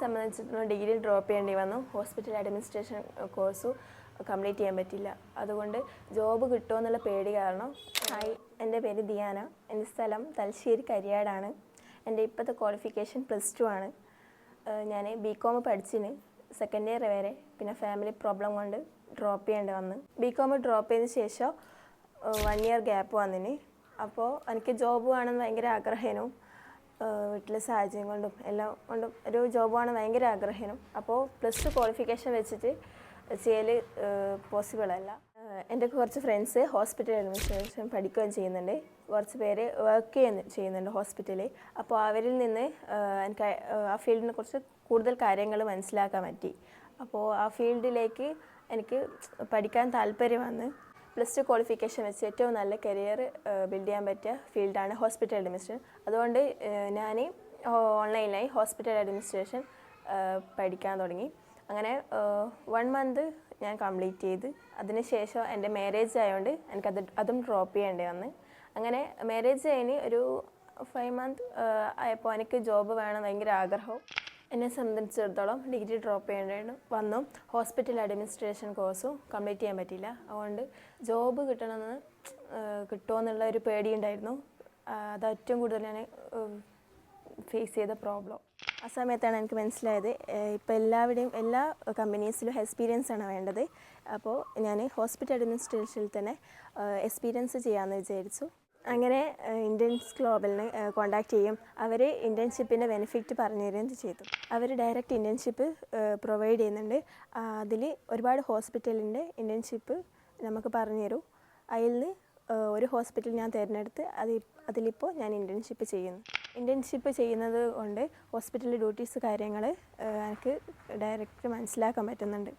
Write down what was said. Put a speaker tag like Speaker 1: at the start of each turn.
Speaker 1: സംബന്ധിച്ചിടത്തോളം degree drop ചെയ്യേണ്ടി വന്നു. ഹോസ്പിറ്റൽ അഡ്മിനിസ്ട്രേഷൻ കോഴ്സ് കംപ്ലീറ്റ് ചെയ്യാൻ പറ്റില്ല. അതുകൊണ്ട് ജോബ് കിട്ടുമോ എന്നുള്ള പേടി കാരണം ഹായ് എന്റെ പേര് ദിയാന. എന്റെ സ്ഥലം തലശ്ശേരി കരിയാടാണ്. എന്റെ ഇപ്പോഴത്തെ ക്വാളിഫിക്കേഷൻ പ്ലസ് ടു ആണ്. ഞാൻ ബി കോം പഠിച്ചിന് സെക്കൻഡ് ഇയർ വരെ. പിന്നെ ഫാമിലി പ്രോബ്ലം കൊണ്ട് ഡ്രോപ്പ് ചെയ്യേണ്ടി വന്ന്. ബി കോം ഡ്രോപ്പ് ചെയ്തതിന് ശേഷം വൺ ഇയർ ഗ്യാപ്പ് വന്നിന്. അപ്പോൾ എനിക്ക് ജോബ് വേണമെന്ന് ഭയങ്കര ആഗ്രഹേനും. വീട്ടിലെ സാഹചര്യം കൊണ്ടും എല്ലാം കൊണ്ടും ഒരു ജോബാണ് ഭയങ്കര ആഗ്രഹം അപ്പോൾ പ്ലസ് ടു ക്വാളിഫിക്കേഷൻ വെച്ചിട്ട് ചെയ്യൽ പോസിബിൾ അല്ല. എന്റെ കുറച്ച് ഫ്രണ്ട്സ് ഹോസ്പിറ്റൽ അഡ്മിനിസ്ട്രേഷൻ പഠിക്കുകയും ചെയ്യുന്നുണ്ട്. കുറച്ച് പേര് വർക്ക് ചെയ്യുന്നു ചെയ്യുന്നുണ്ട് ഹോസ്പിറ്റലിൽ അപ്പോൾ അവരിൽ നിന്ന് എനിക്ക് ആ ഫീൽഡിനെ കുറിച്ച് കൂടുതൽ കാര്യങ്ങൾ മനസ്സിലാക്കാൻ പറ്റി. അപ്പോൾ ആ ഫീൽഡിലേക്ക് എനിക്ക് പഠിക്കാൻ താല്പര്യം വന്ന് പ്ലസ് ടു ക്വാളിഫിക്കേഷൻ വെച്ച് ഏറ്റവും നല്ല കരിയർ ബിൽഡ് ചെയ്യാൻ പറ്റിയ ഫീൽഡാണ് ഹോസ്പിറ്റൽ അഡ്മിനിസ്ട്രേഷൻ അതുകൊണ്ട് ഞാൻ ഓൺലൈനായി ഹോസ്പിറ്റൽ അഡ്മിനിസ്ട്രേഷൻ പഠിക്കാൻ തുടങ്ങി. അങ്ങനെ വൺ മന്ത് ഞാൻ കംപ്ലീറ്റ് ചെയ്ത്. അതിനുശേഷം എന്റെ മാരേജ് ആയതുകൊണ്ട് എനിക്കത് അതും ഡ്രോപ്പ് ചെയ്യേണ്ടി വന്ന്. അങ്ങനെ മാരേജ് കഴിഞ്ഞ് ഒരു ഫൈവ് മന്ത് ആയപ്പോൾ എനിക്ക് ജോബ് വേണം ഭയങ്കര ആഗ്രഹവും. എന്നെ സംബന്ധിച്ചിടത്തോളം ഡിഗ്രി ഡ്രോപ്പ് ചെയ്യേണ്ട വന്നു. ഹോസ്പിറ്റൽ അഡ്മിനിസ്ട്രേഷൻ കോഴ്സും കംപ്ലീറ്റ് ചെയ്യാൻ പറ്റിയില്ല. അതുകൊണ്ട് ജോബ് കിട്ടണമെന്ന് കിട്ടുമെന്നുള്ള ഒരു പേടിയുണ്ടായിരുന്നു. അത് ഏറ്റവും കൂടുതൽ ഞാൻ ഫേസ് ചെയ്ത പ്രോബ്ലം ആ സമയത്താണ് എനിക്ക് മനസ്സിലായത്. ഇപ്പോൾ എല്ലാവരുടെയും എല്ലാ കമ്പനീസിലും എക്സ്പീരിയൻസ് ആണ് വേണ്ടത്. അപ്പോൾ ഞാൻ ഹോസ്പിറ്റൽ അഡ്മിനിസ്ട്രേഷനിൽ തന്നെ എക്സ്പീരിയൻസ് ചെയ്യാമെന്ന് വിചാരിച്ചു. അങ്ങനെ ഇന്ത്യൻസ് ഗ്ലോബലിനെ കോണ്ടാക്ട് ചെയ്യും. അവർ ഇന്റേൺഷിപ്പിന്റെ ബെനിഫിറ്റ് പറഞ്ഞു തരുകയും ചെയ്തു. അവർ ഡയറക്റ്റ് ഇന്റേൺഷിപ്പ് പ്രൊവൈഡ് ചെയ്യുന്നുണ്ട്. അതിൽ ഒരുപാട് ഹോസ്പിറ്റലിന്റെ ഇന്റേൺഷിപ്പ് നമുക്ക് പറഞ്ഞു തരും അതിൽ നിന്ന് ഒരു ഹോസ്പിറ്റൽ ഞാൻ തിരഞ്ഞെടുത്ത് അത് അതിലിപ്പോൾ ഞാൻ ഇന്റേൺഷിപ്പ് ചെയ്യുന്നു. ഇന്റേൺഷിപ്പ് ചെയ്യുന്നത് കൊണ്ട് ഹോസ്പിറ്റലിലെ ഡ്യൂട്ടീസ് കാര്യങ്ങൾ എനിക്ക് ഡയറക്റ്റ് മനസ്സിലാക്കാൻ പറ്റുന്നുണ്ട്.